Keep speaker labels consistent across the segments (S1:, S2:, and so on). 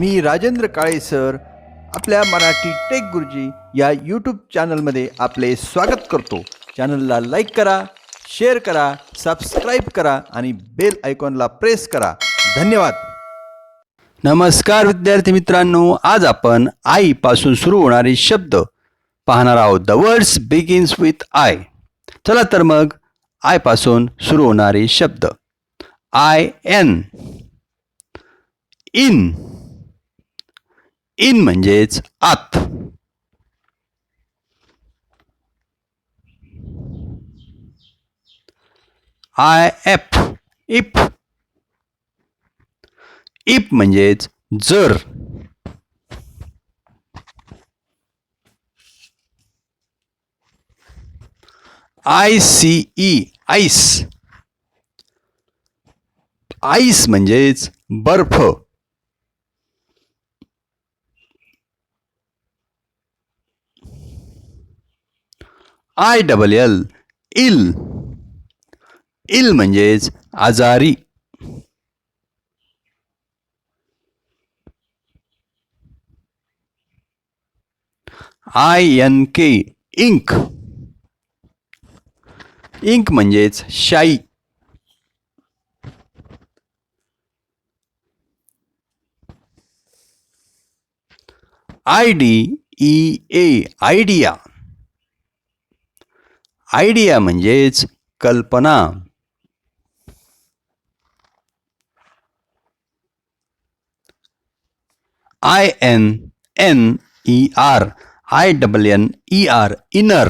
S1: मी Rajendra Kale sir. आपल्या Marathi take गुरुजी या YouTube चॅनलमध्ये आपले स्वागत करतो. चॅनलला लाईक करा शेअर करा सबस्क्राईब करा आणि बेल आयकॉनला प्रेस करा. धन्यवाद. नमस्कार विद्यार्थी मित्रांनो. आज आपण आईपासून सुरू होणारे शब्द पाहणार आहोत. The words begins with I चला तर मग आयपासून सुरू होणारे शब्द. आय एन इन इन म्हणजेच आत. आय, एफ़, इफ़. इफ़ म्हणजेच जर. आय, सी, ई, आईस. आईस म्हणजेच बर्फ़. आय डबल एल इल इल म्हणजेच आजारी. I N K ink ink म्हणजेच शाई. I D E A idea idea म्हणजेच कल्पना. I N N E R, I double N E R, inner.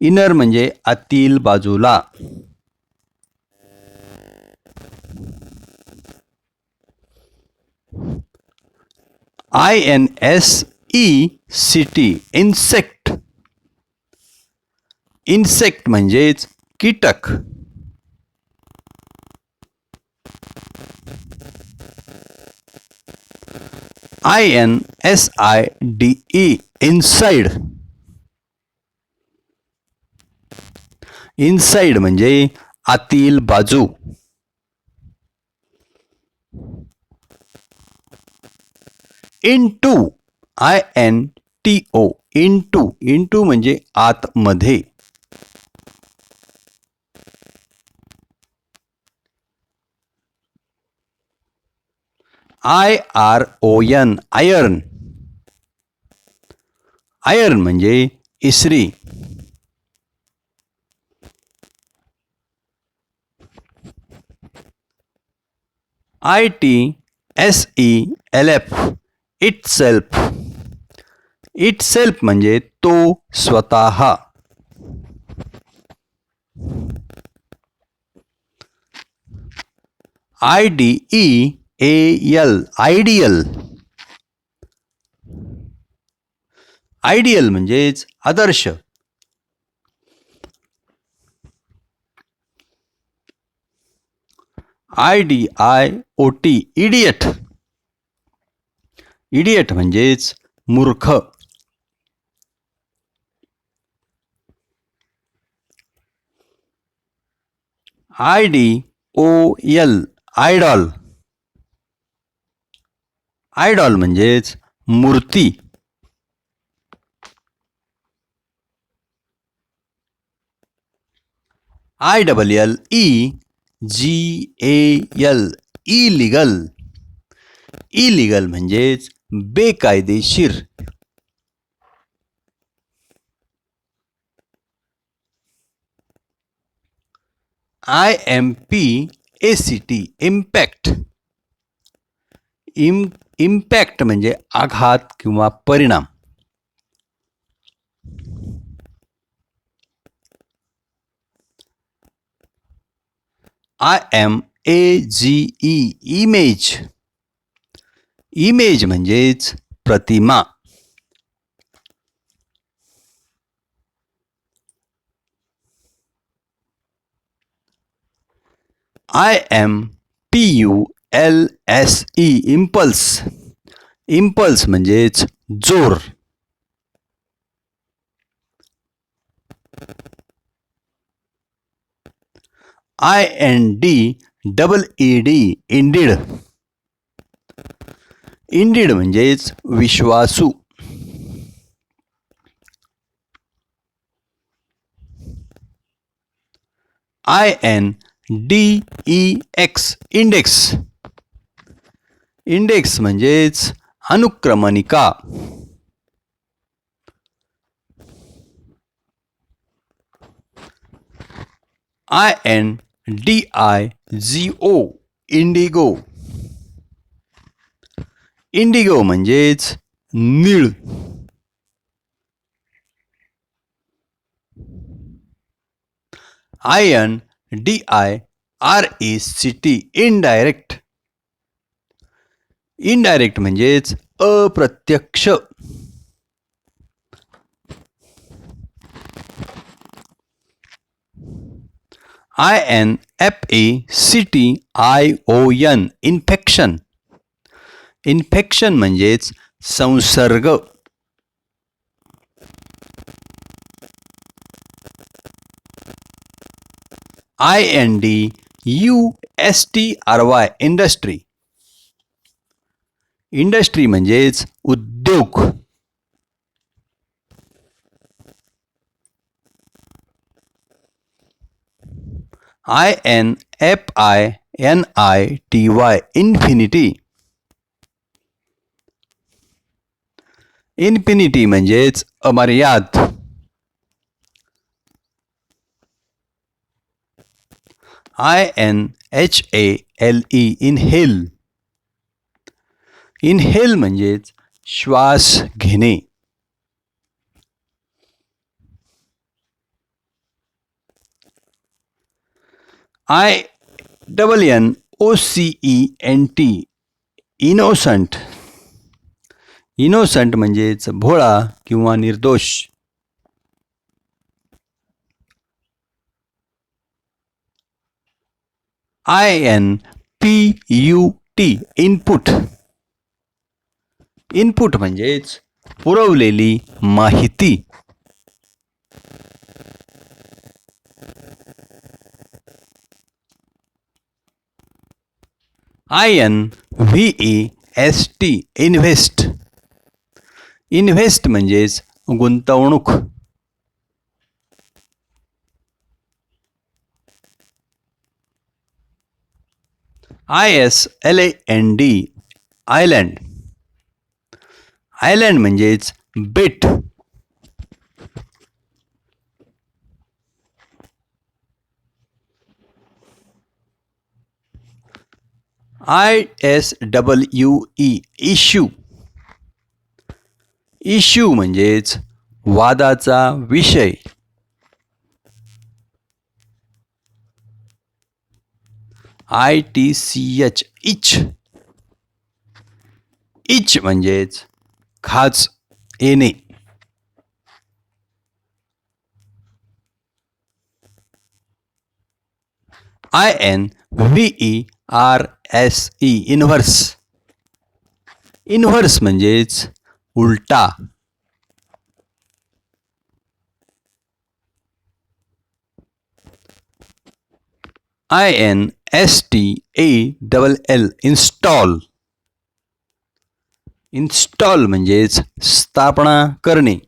S1: Inner म्हणजे आतील बाजूला. I N S E C T, insect insect म्हणजेच कीटक. I N S I D E inside inside म्हणजे आतील बाजू. Into I N T O into into म्हणजे आतमध्ये. I R O N iron iron म्हणजे इसरी. I T S E L F itself itself म्हणजे तो स्वतः. I D E A L ideal ideal म्हणजेच आदर्श. I D I O T idiot idiot म्हणजेच मूर्ख. I D O L idol idol म्हणजेच मूर्ती. I double L E G A L illegal illegal म्हणजेच बेकायदेशीर. I M P A C T impact im impact म्हणजे आघात किंवा परिणाम. I M A G E image image म्हणजेच प्रतिमा. I M P U L S E impulse impulse म्हणजेच ज़ोर. I N D double E D indeed indeed म्हणजेच विश्वासू. I N D E X index index म्हणजेच अनुक्रमणिका. I N D I G O indigo indigo म्हणजेच निळ. I N D I R E C T indirect indirect म्हणजेच अप्रत्यक्ष. I N F A C T I O N infection infection म्हणजेच संसर्ग. I N D U S T R Y industry industry म्हणजेच उद्योग. I N F I N I T Y infinity infinity म्हणजेच अमर्याद. I N H A L E in inhale inhale म्हणजेच श्वास घेणे. I double N O C E N T innocent innocent म्हणजेच भोळा किंवा निर्दोष. I N P U T input input म्हणजेच पुरवलेली माहिती. I N V E S T invest invest म्हणजेच गुंतवणूक. I S L A N D island island म्हणजेच बेट. I S double U E issue issue म्हणजेच वादाचा विषय. I T C H itch itch म्हणजेच खाच येणे I N V E R S E inverse inverse म्हणजेच उलटा. I N S T A double L install install म्हणजेच स्थापना करणे.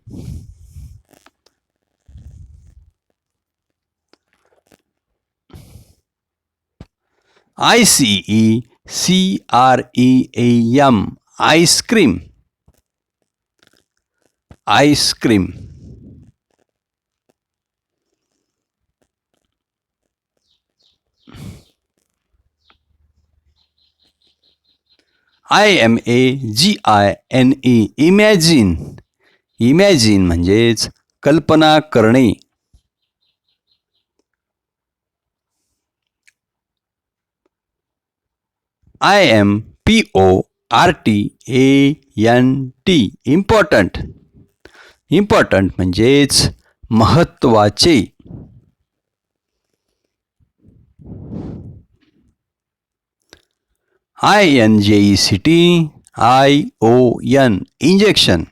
S1: I C E C R E M ice cream ice cream I M A G I N E imagine imagine म्हणजेच कल्पना करणे. I M P O R T A N T important important म्हणजेच महत्त्वाचे. I N J E C T I O N injection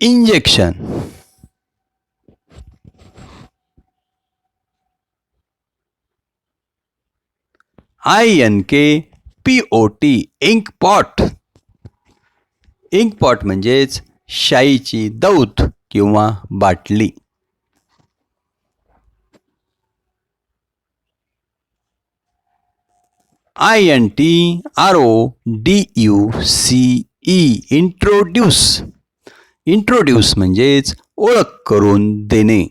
S1: injection I N K P O T ink pot ink pot म्हणजेच शाईची दौत किंवा बाटली. I N T R O D U C E introduce introduce म्हणजेच ओळख करून देणे.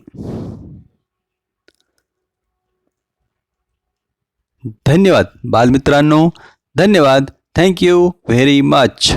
S1: धन्यवाद बालमित्रांनो. धन्यवाद. Thank you very much